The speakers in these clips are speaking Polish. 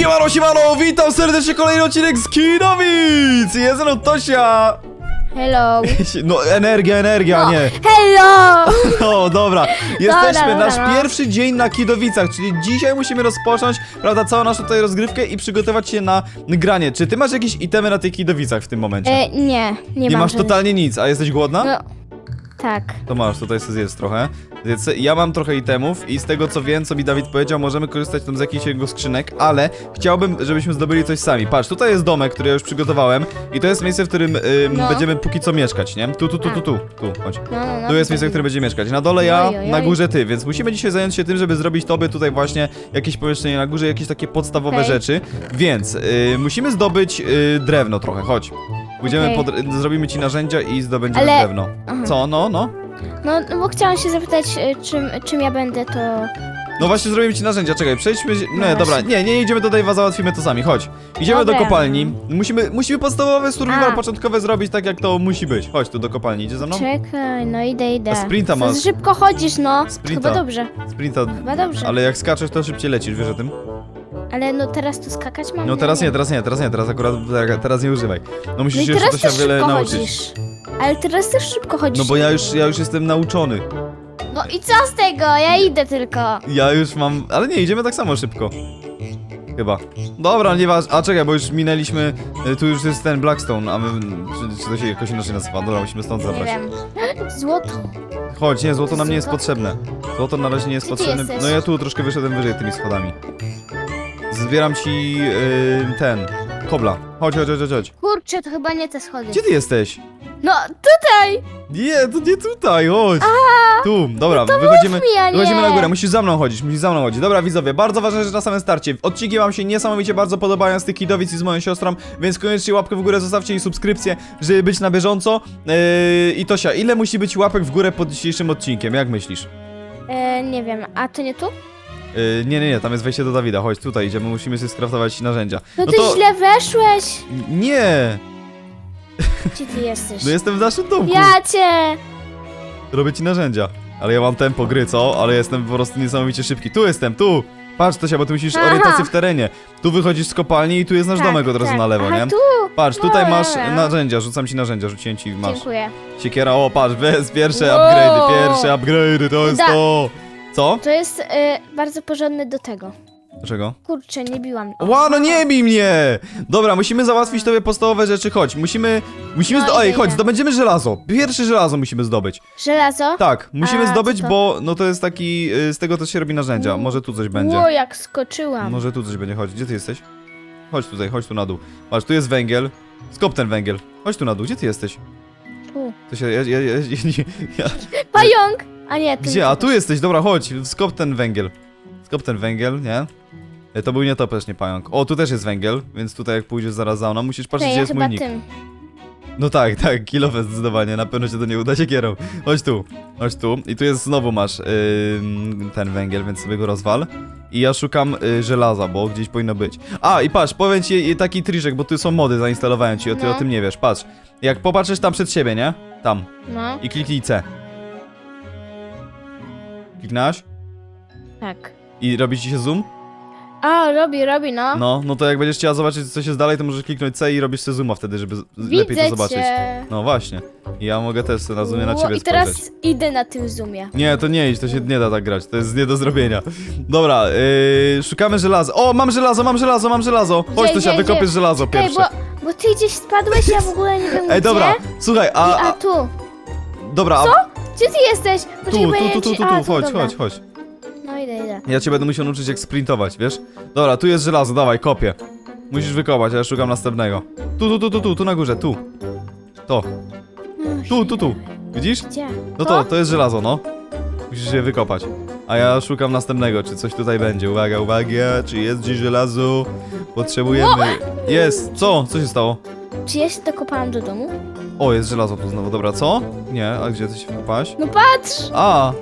Siemano, siemano, witam serdecznie kolejny odcinek z Kinowic! Jest no Tosia! Hello. No, energia, energia, No. nie. Hello! No, dobra. Jesteśmy dobra, nasz no. pierwszy dzień na Kidowicach, czyli dzisiaj musimy rozpocząć, prawda, całą naszą tutaj rozgrywkę i przygotować się na granie. Czy ty masz jakieś itemy na tych Kidowicach w tym momencie? E, nie, nie, nie mam masz żadnych. totalnie nic, a jesteś głodna? No, tak. To masz, tutaj sobie zjedz trochę. Se- Ja mam trochę itemów i z tego co wiem, co mi Dawid powiedział, możemy korzystać tam z jakichś jego skrzynek, ale chciałbym, żebyśmy zdobyli coś sami. Patrz, tutaj jest domek, który ja już przygotowałem i to jest miejsce, w którym ym, No. będziemy póki co mieszkać, nie? Tu, tu, tu, tu, tu, tu, chodź. No, no, no. Tu jest miejsce, w którym będziemy mieszkać. Na dole ja, Oj, oj, na oj. górze ty, więc musimy dzisiaj zająć się tym, żeby zrobić tobie tutaj właśnie jakieś pomieszczenie na górze, jakieś takie podstawowe Okej. rzeczy. Więc y, musimy zdobyć y, drewno trochę, chodź. Pójdziemy, Okej. pod, zrobimy ci narzędzia i zdobędziemy Ale- drewno. Aha. Co, no, no? No, no bo chciałam się zapytać, e, czym, czym ja będę, to... No właśnie zrobimy ci narzędzia, czekaj, przejdźmy się... Nie, No dobra, nie, nie idziemy do Dave'a, załatwimy to sami, chodź. Idziemy do Dobra. kopalni, musimy, musimy podstawowe survival A. początkowe zrobić tak jak to musi być. Chodź tu do kopalni, idzie ze mną? Czekaj, no idę, idę. A sprinta Co, masz. Szybko chodzisz, no. Sprinta. Chyba dobrze, Sprinta, chyba dobrze. Ale jak skaczesz to szybciej lecisz, wiesz o tym? No teraz tu skakać mam? No teraz nie, teraz nie, teraz nie, teraz akurat teraz nie używaj. No No musisz się jeszcze to się wiele nauczyć. chodzisz. Ale teraz też szybko chodzisz. No bo ja już, ja już jestem nauczony. No i co z tego? Ja idę tylko. Ja już mam, ale nie, idziemy tak samo szybko. Chyba. Dobra, nieważne. A czekaj, bo już minęliśmy, y, tu już jest ten Blackstone, a my, czy, czy to się jakoś inaczej nazywa? Dobra, musimy stąd Nie zabrać. wiem. Złoto. Chodź, nie, złoto nam nie jest potrzebne. Złoto na razie nie jest Gdzie potrzebne. No ja tu troszkę wyszedłem wyżej tymi schodami. Zbieram ci yy, ten, kobla. Chodź, chodź, chodź, chodź. Kurczę, to chyba nie te schody. Gdzie ty jesteś? No tutaj! Nie, to nie tutaj, chodź. Tu, dobra, wychodzimy, mi, a nie. wychodzimy na górę, musisz za mną chodzić, musisz za mną chodzić. Dobra, widzowie, bardzo ważna rzecz na samym starcie. Odcinki wam się niesamowicie bardzo podobają z tych kidowic i z moją siostrą, więc koniecznie łapkę w górę zostawcie i subskrypcję, żeby być na bieżąco. Yy, I Tosia, ile musi być łapek w górę pod dzisiejszym odcinkiem, jak myślisz? E, nie wiem, a to nie tu? Yy, nie, nie, nie, tam jest wejście do Dawida, chodź tutaj, idziemy, musimy sobie skraftować narzędzia. No, ty źle weszłeś! Nie, Gdzie ty jesteś? no jestem w naszym domku. Ja cię! Robię ci narzędzia. Ale ja mam tempo gry, co? Ale jestem po prostu niesamowicie szybki. Tu jestem, tu! Patrz, Tosia, bo ty musisz Aha. orientację w terenie. Tu wychodzisz z kopalni i tu jest nasz Tak, domek od razu tak. na lewo, Aha, nie? tu! Patrz, tutaj masz narzędzia, rzucam ci narzędzia, rzuciłem ci, masz. Dziękuję. Siekiera, o patrz, bez pierwsze Wow. upgrade'y, pierwsze upgrade'y, to jest Da. to! Co? To jest e, bardzo porządny do tego. Dlaczego? Kurczę, nie biłam. Ła, no nie bij mnie! Dobra, musimy załatwić tobie podstawowe rzeczy, chodź. Musimy, musimy, No, zdo- ej, chodź, zdobędziemy żelazo. Pierwsze żelazo musimy zdobyć. Żelazo? Tak, musimy A, co zdobyć, to? bo no to jest taki, y, z tego też się robi narzędzia. Mm. Może tu coś będzie. Ło, jak skoczyłam. Może tu coś będzie chodzić. Gdzie ty jesteś? Chodź tutaj, chodź tu na dół. Patrz, tu jest węgiel. Skop ten węgiel. Chodź tu na dół, gdzie ty jesteś? Tu. To się, ja, ja, ja, ja, ja, Pająk! A nie, tu Gdzie? A tu jesteś, dobra, chodź. Skop ten węgiel. Skop ten węgiel, nie? E, To był nie topesz, nie pająk. O, tu też jest węgiel, więc tutaj jak pójdziesz zaraz za mną, musisz patrzeć, Czekaj, gdzie ja jest chyba mój nick. tym. No tak, tak, kilowe zdecydowanie, na pewno się to nie uda się kierą. Chodź tu, chodź tu. I tu jest znowu masz ym, ten węgiel, więc sobie go rozwal. I ja szukam y, żelaza, bo gdzieś powinno być. A, i patrz, powiem ci taki triczek, bo tu są mody, zainstalowałem ci, a ty No. o tym nie wiesz. Patrz, jak popatrzysz tam przed siebie, nie? Tam. No, I kliknij C. Kliknąłeś? tak. I robi ci się zoom? A, robi, robi, no. No, no to jak będziesz chciała zobaczyć, co się dalej, to możesz kliknąć C i robisz sobie zooma wtedy, żeby z- Widzę lepiej to zobaczyć. cię. No właśnie. I ja mogę też sobie na zoomie na Ło, ciebie I teraz spojrzeć. idę na tym zoomie. Nie, to nie idź, to się nie da tak grać, to jest nie do zrobienia. Dobra, yy, szukamy żelaza. O, mam żelazo, mam żelazo, mam żelazo. Chodź, Gdzie, to się gdzie, wykopiesz żelazo Czekaj, pierwsze. bo, bo ty gdzieś spadłeś, ja w ogóle nie wiem Ej, gdzie. dobra, słuchaj, I, a, a a tu. dobra, a, Gdzie ty jesteś? tu, Poczekaj, bo tu, ja tu, tu, ci- tu, a, tu, chodź, dobra. chodź, chodź. No idę, idę. Ja cię będę musiał nauczyć jak sprintować, wiesz? Dobra, tu jest żelazo, dawaj, kopię. Musisz wykopać, a ja szukam następnego. Tu, tu, tu, tu, tu, tu na górze, tu. To, No, tu, tu, tu. Widzisz? Gdzie? No to, to jest żelazo, no. Musisz je wykopać. A ja szukam następnego, czy coś tutaj będzie. Uwaga, uwaga, czy jest gdzieś żelazo? Potrzebujemy... Jest! Co? Co się stało? Czy ja się dokopałam do domu? O, jest żelazo tu znowu, dobra, co? Nie, a gdzie ty się wkopałaś? No patrz! A!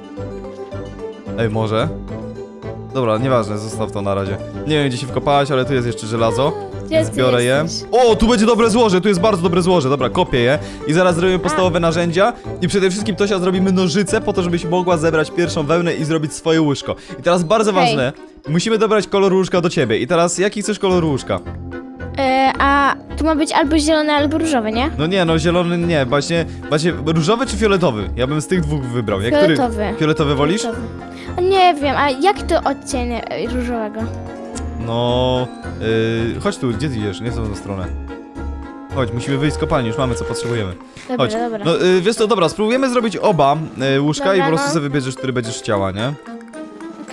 Ej, może? Dobra, nieważne, zostaw to na razie. Nie wiem, gdzie się wkopałaś, ale tu jest jeszcze żelazo. Gdzie ty Zbiorę je. jesteś? O, tu będzie dobre złoże, tu jest bardzo dobre złoże. Dobra, kopię je. I zaraz zrobimy podstawowe narzędzia. I przede wszystkim Tosia zrobimy nożyce po to, żebyś mogła zebrać pierwszą wełnę i zrobić swoje łóżko. I teraz bardzo Okej. ważne, musimy dobrać kolor łóżka do ciebie. I teraz, jaki chcesz kolor łóżka? E, a tu ma być albo zielony, albo różowy, nie? No nie, no zielony nie, właśnie, właśnie różowy czy fioletowy? Ja bym z tych dwóch wybrał. Jak który- Fioletowy. Fioletowy wolisz? A Nie wiem, a jak to odcień e, różowego? No, yy, chodź tu, gdzie ty idziesz? Nie w tą stronę. Chodź, musimy wyjść z kopalni, już mamy co potrzebujemy. Dobra, Chodź. dobra. No, yy, wiesz co, dobra, spróbujemy zrobić oba yy, łóżka i Dobra, po prostu no. sobie wybierzesz, który będziesz chciała, nie?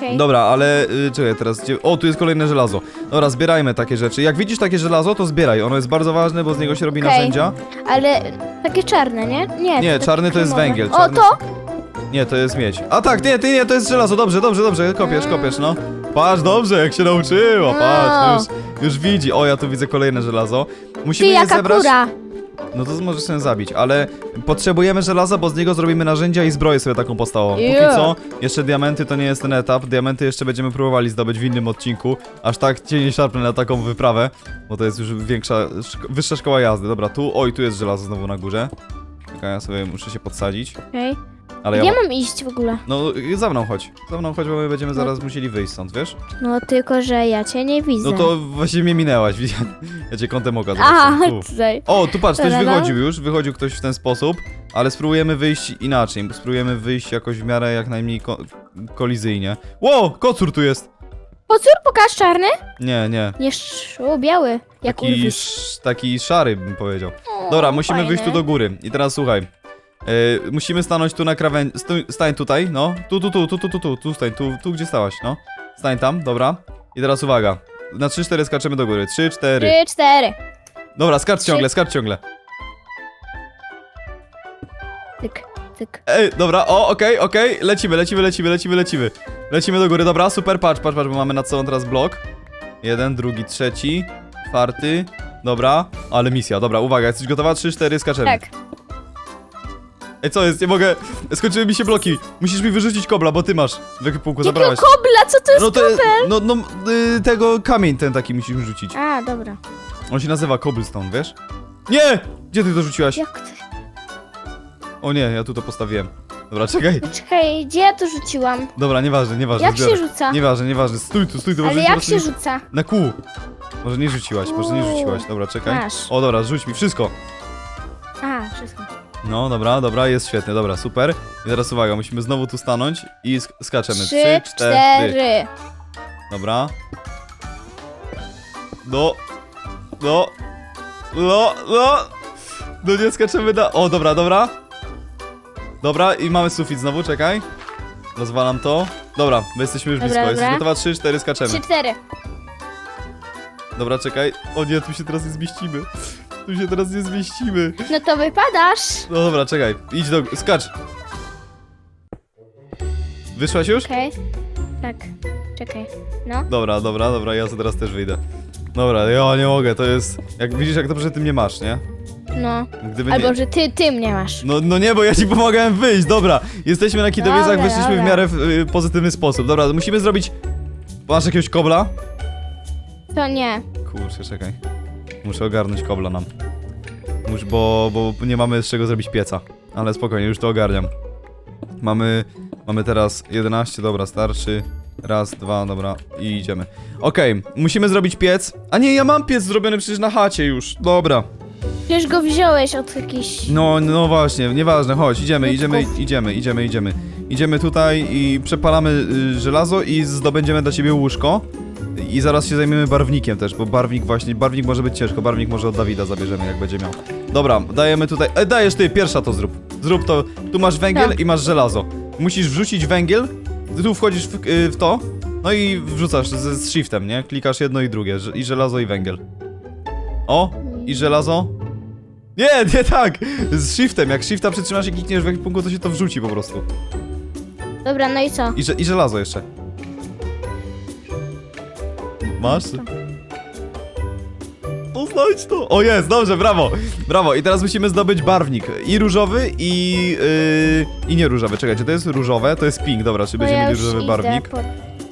Okej. Dobra, ale yy, czekaj, teraz gdzie... O, tu jest kolejne żelazo. Dobra, zbierajmy takie rzeczy. Jak widzisz takie żelazo, to zbieraj. Ono jest bardzo ważne, bo z niego się robi Okej. narzędzia. Ale takie czarne, nie? Nie, Nie, takie czarny to jest kremowe. węgiel, O, czarny- to? Nie, to jest miedź. A tak, nie, ty nie, to jest żelazo. Dobrze, dobrze, dobrze. Kopiesz, kopiesz, no. Patrz, dobrze, jak się nauczyła, patrz, już, już widzi. O, ja tu widzę kolejne żelazo. Ty, Musimy je jaka zebrać. kura? No to możesz sobie zabić, ale potrzebujemy żelaza, bo z niego zrobimy narzędzia i zbroję sobie taką postałą. Póki Yeah. co, jeszcze diamenty to nie jest ten etap. Diamenty jeszcze będziemy próbowali zdobyć w innym odcinku. Aż tak cię nie szarpnę na taką wyprawę, bo to jest już większa, szko- wyższa szkoła jazdy. Dobra, tu, oj, tu jest żelazo znowu na górze. Czekaj, ja sobie muszę się podsadzić. Okej. Ale Gdzie ja... mam iść w ogóle? No, za mną chodź. Za mną chodź, bo my będziemy zaraz musieli wyjść stąd, wiesz? No tylko, że ja cię nie widzę. No to właśnie mnie minęłaś, widziałem. Ja cię kątem oka A, zobaczyłem. Tu. tutaj. O, tu patrz, ktoś Dobra, no. wychodził już, wychodził ktoś w ten sposób, ale spróbujemy wyjść inaczej, spróbujemy wyjść jakoś w miarę jak najmniej ko kolizyjnie. Ło, kocur tu jest! Pocór, pokaż czarny? Nie, nie, Nie, szu, biały. Jak taki, urwis. sz, taki szary bym powiedział. O, Dobra, musimy fajny. wyjść tu do góry. I teraz słuchaj. Yy, musimy stanąć tu na krawędzi. Stań tutaj, no. Tu, tu, tu, tu, tu, tu, tu, tu, stań, tu, tu, gdzie stałaś, no. Stań tam, dobra. I teraz uwaga. Na 3-4 skaczemy do góry. 3-4. Trzy, cztery. Dobra, skacz Trzy. ciągle, skacz ciągle. Tyk, tyk. Ej, dobra, o, okej, okej, lecimy, lecimy, lecimy, lecimy, lecimy. Lecimy do góry, dobra, super, patrz, patrz, patrz, bo mamy nad sobą teraz blok. Jeden, drugi, trzeci, czwarty, dobra, ale misja, dobra, uwaga, jesteś gotowa? Trzy, cztery, skaczemy. Tak. Ej, co jest, nie mogę, skończyły mi się bloki. Musisz mi wyrzucić kobla, bo ty masz w ekwipunku, Jakiego zabrałaś. kobla? Co to jest No to jest, kobel? no, no, y, tego kamień ten taki musisz rzucić. A, dobra. On się nazywa cobblestone, wiesz? Nie! Gdzie ty to rzuciłaś? Jak to? O nie, ja tu to postawiłem. Dobra, czekaj. Czekaj, gdzie ja to rzuciłam? Dobra, nieważne, nieważne, Jak się rzuca? Nieważne, nieważne, stój tu, stój tu, Ale może jak teraz się nie- rzuca? Na kół. Może nie rzuciłaś, może nie rzuciłaś. Dobra, czekaj. Masz. O, dobra, rzuć mi wszystko. A, wszystko. No, dobra, dobra, jest świetnie, dobra, super. I teraz uwaga, musimy znowu tu stanąć i sk skaczemy. Trzy, cztery. Dobra. No. No. No, no. No nie skaczemy na... O, dobra, dobra. Dobra, i mamy sufit znowu, czekaj. Rozwalam to. Dobra, my jesteśmy już Dobra, blisko. Jesteś dobra. gotowa? Trzy, cztery, skaczemy. Trzy, cztery. Dobra, czekaj. O nie, tu się teraz nie zmieścimy. Tu się teraz nie zmieścimy. No to wypadasz. No dobra, czekaj. Idź do... skacz. Wyszłaś już? Okej. Tak. Czekaj. No. Dobra, dobra, dobra, ja teraz też wyjdę. Dobra, ja nie mogę, to jest... Jak widzisz, jak dobrze ty mnie masz, nie? No. Gdyby Albo, nie... że ty, ty mnie masz. No, no nie, bo ja ci pomagałem wyjść, dobra. Jesteśmy na kidowiecach, Dobra, wyszliśmy w dobra. miarę w y, pozytywny sposób. Dobra, musimy zrobić... Masz jakiegoś kobla? To nie. Kurczę, czekaj. Muszę ogarnąć kobla nam. Bo, bo nie mamy z czego zrobić pieca. Ale spokojnie, już to ogarniam. Mamy, mamy teraz 11, dobra, starczy. Raz, dwa, dobra, i idziemy. Okej, musimy zrobić piec. A nie, ja mam piec zrobiony przecież na chacie już. Dobra. Przecież go wziąłeś od jakiejś... No, no właśnie, nieważne, chodź, idziemy, idziemy, idziemy, idziemy, idziemy. Idziemy tutaj i przepalamy y, żelazo i zdobędziemy dla ciebie łóżko. I zaraz się zajmiemy barwnikiem też, bo barwnik właśnie, barwnik może być ciężko, barwnik może od Dawida zabierzemy, jak będzie miał. Dobra, dajemy tutaj, e, dajesz ty, pierwsza to zrób. Zrób to, tu masz węgiel Tak. i masz żelazo. Musisz wrzucić węgiel, tu wchodzisz w, y, w to, no i wrzucasz z, z shiftem, nie? Klikasz jedno i drugie, ż- i żelazo i węgiel. O, i żelazo. Nie, nie tak! Z shiftem, jak shifta przytrzymasz i klikniesz w ekwipunku, to się to wrzuci po prostu. Dobra, no i co? I, że, i żelazo jeszcze. Masz? No znajdź to! O jest, dobrze, brawo! Brawo, i teraz musimy zdobyć barwnik. I różowy, i... Yy, I nie różowy. Czekajcie, to jest różowe, to jest pink, dobra, czy Bo będziemy ja mieli różowy idę barwnik?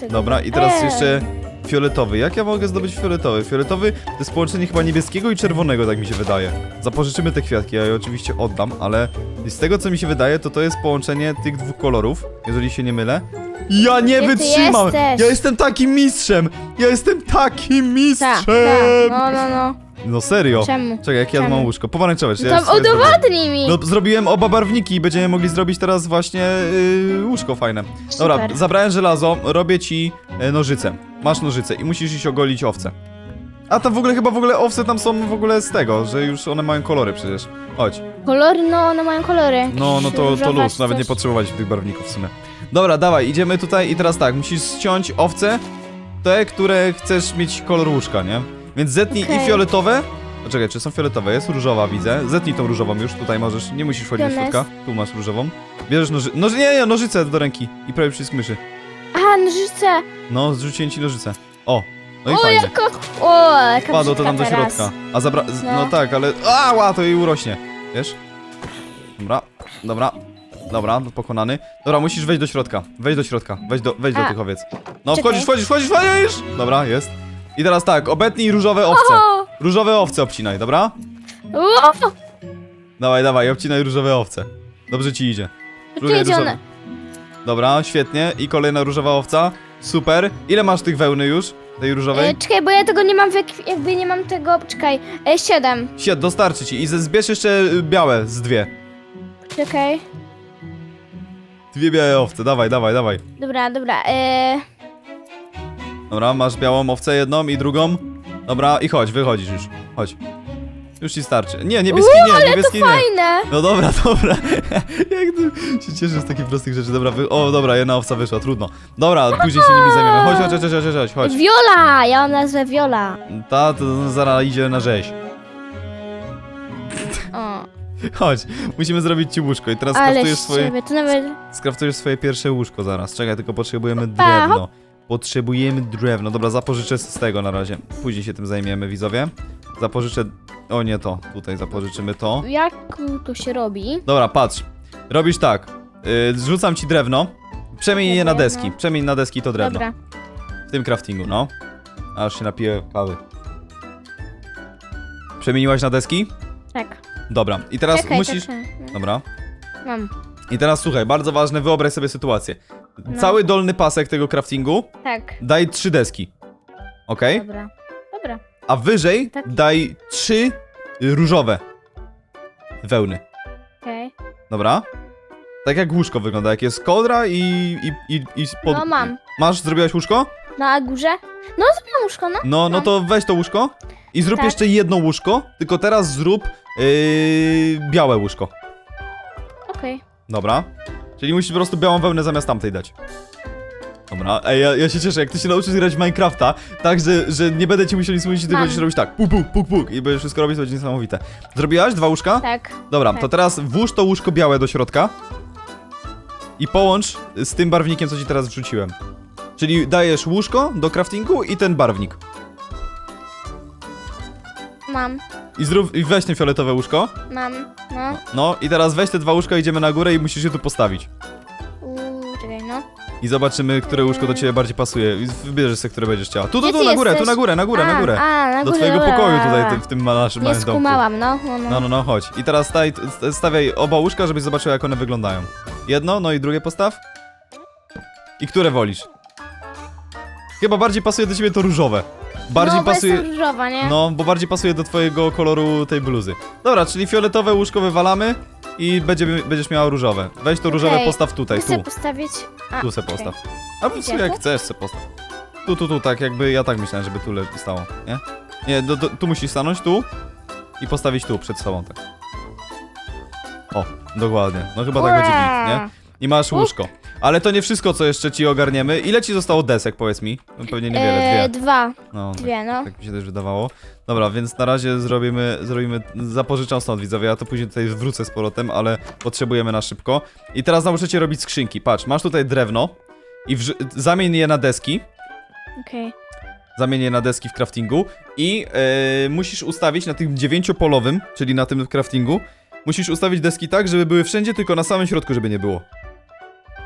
Dobra, i teraz Eee. jeszcze fioletowy. Jak ja mogę zdobyć fioletowy? Fioletowy to jest połączenie chyba niebieskiego i czerwonego, tak mi się wydaje. Zapożyczymy te kwiatki, ja je oczywiście oddam, ale z tego co mi się wydaje, to to jest połączenie tych dwóch kolorów, jeżeli się nie mylę. Ja nie ty wytrzymam! Ja jestem takim mistrzem! Ja jestem takim Tak, mistrzem! tak, no, no, no. No serio. Czemu? Czekaj, jakie ja Czemu? mam łóżko? Pomarańczowe. czy ja To zrobiłem? udowodnij mi! No zrobiłem oba barwniki i będziemy mogli zrobić teraz właśnie yy, łóżko fajne. Dobra, Super. zabrałem żelazo, robię ci e, nożyce. Masz nożyce i musisz iść ogolić owce. A tam w ogóle chyba w ogóle owce tam są w ogóle z tego, że już one mają kolory przecież. Chodź. Kolory, no one mają kolory. No, no to, to luz, czy nawet coś. nie potrzebowaliśmy tych barwników w sumie. Dobra, dawaj, idziemy tutaj i teraz tak, musisz ściąć owce, te, które chcesz mieć kolor łóżka, nie? Więc zetnij i fioletowe. Poczekaj, czy są fioletowe? Jest różowa, widzę. Zetnij tą różową już, tutaj możesz, nie musisz wchodzić do środka. Tu masz różową. Bierzesz noży... Noży... Nie, nie, nożyce do ręki i prawie przycisk myszy. Aha, nożyce! No, zrzuciłem ci nożyce. O, no i o, fajnie. jako... O, jaka Wpadło to tam do teraz. środka. A zabra... z- No No. tak, ale... Ała, to jej urośnie. Wiesz? Dobra, dobra, dobra, pokonany. Dobra, musisz wejść do środka. Wejdź do środka. Wejdź do, wejdź do A. tych owiec. No, Czekaj. wchodzisz, wchodzisz, wchodzisz, wchodzisz! Dobra, jest. I teraz tak, obetnij różowe owce. O! Różowe owce obcinaj, dobra? O! Dawaj, dawaj, obcinaj różowe owce. Dobrze ci idzie. Różowe- Gdzie różowe. one? Dobra, świetnie. I kolejna różowa owca. Super. Ile masz tych wełny już? Tej różowej? E, czekaj, bo ja tego nie mam, w ekwi- jakby nie mam tego, czekaj, e, siedem. Sied, dostarczy ci. I ze- zbierz jeszcze y, białe z dwie. Czekaj, Dwie białe owce, dawaj, dawaj, dawaj. dobra, dobra, e, Dobra, masz białą owcę jedną i drugą. Dobra, i chodź, wychodzisz już. Chodź. Już ci starczy. Nie, niebieski nie, niebieski nie. fajne! No dobra, dobra. Jak to się cieszę z takich prostych rzeczy. Dobra, wy... o dobra, jedna owca wyszła, trudno. Dobra, później się nimi zajmiemy. Chodź, chodź, chodź, chodź, chodź, chodź. Viola! Ja mam nazwę Viola. Ta, to zaraz idzie na rzeź. O, Chodź, musimy zrobić ci łóżko i teraz ale z swoje, ciebie, to nawet... skraftujesz swoje pierwsze łóżko zaraz. Czekaj, tylko potrzebujemy Pa, drewno. Potrzebujemy drewno. Dobra, zapożyczę z tego na razie. Później się tym zajmiemy, widzowie. Zapożyczę... O nie to, tutaj zapożyczymy to. Jak to się robi? Dobra, patrz. Robisz tak. Yy, zrzucam ci drewno. Przemień je na Drewno. deski. Przemień na deski to drewno. Dobra. W tym craftingu, no. Aż się napiję kawy. Przemieniłaś na deski? Tak. Dobra. I teraz Czekaj, musisz... czekaj. Dobra. Mam. I teraz słuchaj, bardzo ważne, wyobraź sobie sytuację. No. Cały dolny pasek tego craftingu Tak. daj trzy deski. Ok? Dobra. Dobra. A wyżej Tak. daj trzy y, różowe wełny. Okej. Dobra? Tak jak łóżko wygląda, jak jest kodra i... i, i, i pod... No mam. Masz? Zrobiłaś łóżko? Na górze? No, zrobiłam łóżko, no. No, no Mam. to weź to łóżko i zrób Tak. jeszcze jedno łóżko, tylko teraz zrób yy, białe łóżko. Okej. Dobra. Czyli musisz po prostu białą wełnę zamiast tamtej dać. Dobra, ej, ja, ja się cieszę, jak ty się nauczysz grać w Minecrafta, tak, że, że nie będę ci musiał nic mówić, tylko Mam. będziesz robić tak, puk, puk, puk, puk i będziesz wszystko robić, to będzie niesamowite. Zrobiłaś dwa łóżka? Tak. Dobra, tak. to teraz włóż to łóżko białe do środka i połącz z tym barwnikiem, co ci teraz wrzuciłem. Czyli dajesz łóżko do craftingu i ten barwnik. Mam. I zrób, i weź te fioletowe łóżko. Mam. No. No i teraz weź te dwa łóżka, idziemy na górę i musisz je tu postawić. Uuu, czekaj, no. I zobaczymy, które łóżko do ciebie bardziej pasuje. I wybierzesz sobie, które będziesz chciała. Tu, tu, Gdzie tu, ty na górę, tu jesteś? na górę, na górę, a, na górę. A, na Do górę, twojego dobra, pokoju tutaj, ty- w tym naszym Nie małym domku. skumałam, no. No, no. No, no, no, chodź. I teraz staj, stawiaj oba łóżka, żebyś zobaczyła, jak one wyglądają. Jedno, no i drugie postaw. I które wolisz? Chyba bardziej pasuje do ciebie to różowe. Bardziej no, bo pasuje... jestem różowa, nie? No, bo bardziej pasuje do twojego koloru tej bluzy. Dobra, czyli fioletowe łóżko wywalamy i będziemy, będziesz miała różowe. Weź to różowe, Okej. postaw tutaj, Chcę tu. postawić... A, Tu se okej. postaw. Albo w Gdzie jak tu? chcesz se postaw. Tu, tu, tu, tak jakby, ja tak myślałem, żeby tu le- stało, nie? Nie, do, do, tu musisz stanąć, tu i postawić tu, przed sobą, tak. O, dokładnie. No chyba tak będzie git, nie? I masz łóżko. Ale to nie wszystko, co jeszcze ci ogarniemy. Ile ci zostało desek, powiedz mi? No Pewnie niewiele, E, dwie. dwa. No, tak, Dwie, no. tak mi się też wydawało. Dobra, więc na razie zrobimy, zrobimy, zapożyczam stąd widzowie, ja to później tutaj wrócę z powrotem, ale potrzebujemy na szybko. I teraz nauczę cię robić skrzynki. Patrz, masz tutaj drewno i wrz- zamień je na deski, Okej. zamień je na deski w craftingu i e, musisz ustawić na tym dziewięciopolowym, czyli na tym craftingu, musisz ustawić deski tak, żeby były wszędzie, tylko na samym środku, żeby nie było.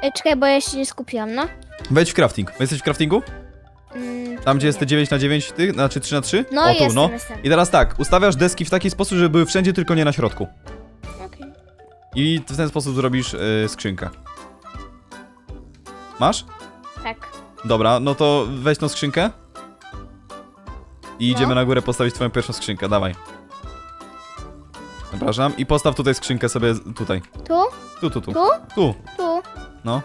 E, czekaj, bo ja się nie skupiłam, no. Wejdź w crafting. Jesteś w craftingu? Mm, Tam, gdzie jest te nie. 9 na 9, ty? Znaczy 3 na 3? No o, tu, jestem, no. jestem. I teraz tak, ustawiasz deski w taki sposób, żeby były wszędzie, tylko nie na środku. Okej. I w ten sposób zrobisz y, skrzynkę. Masz? Tak. Dobra, no to weź tą skrzynkę. I No. idziemy na górę postawić twoją pierwszą skrzynkę, dawaj. Zapraszam. I postaw tutaj skrzynkę sobie z- tutaj. Tu? Tu, tu, tu. Tu? Tu, Tu? No.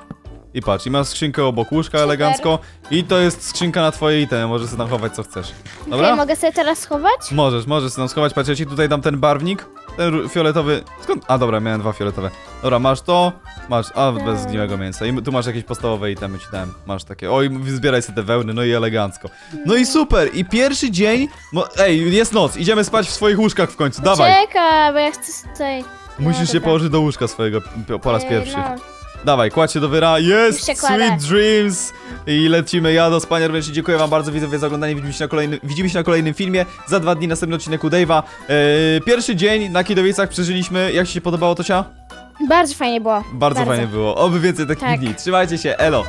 I patrz, i masz skrzynkę obok łóżka Super. elegancko. I to jest skrzynka na twoje itemy, możesz sobie tam chować co chcesz. Dobra? Okej, mogę sobie teraz schować? Możesz, możesz sobie tam schować, patrz, ja ci tutaj dam ten barwnik, ten fioletowy, skąd? A dobra, miałem dwa fioletowe. Dobra, masz to, masz, a bez zgniłego mięsa i tu masz jakieś podstawowe itemy ci dałem, masz takie, oj, zbieraj sobie te wełny, no i elegancko. No i super, i pierwszy dzień, mo- ej, jest noc, idziemy spać w swoich łóżkach w końcu, dawaj. Czekaj, bo ja chcę tutaj... Musisz no się dobra. położyć do łóżka swojego p- po raz Yy, pierwszy. No. Dawaj, kładź się do wyra, jest, Już się kładę. sweet dreams i lecimy, ja do spania również i dziękuję wam bardzo widzowie za oglądanie, widzimy się na kolejnym, widzimy się na kolejnym filmie, za dwa dni następny odcinek u Dave'a. Eee, pierwszy dzień na Kidowicach przeżyliśmy, jak ci się podobało Tosia? Bardzo fajnie było. Bardzo, fajnie było, oby więcej takich Tak. dni, trzymajcie się, elo!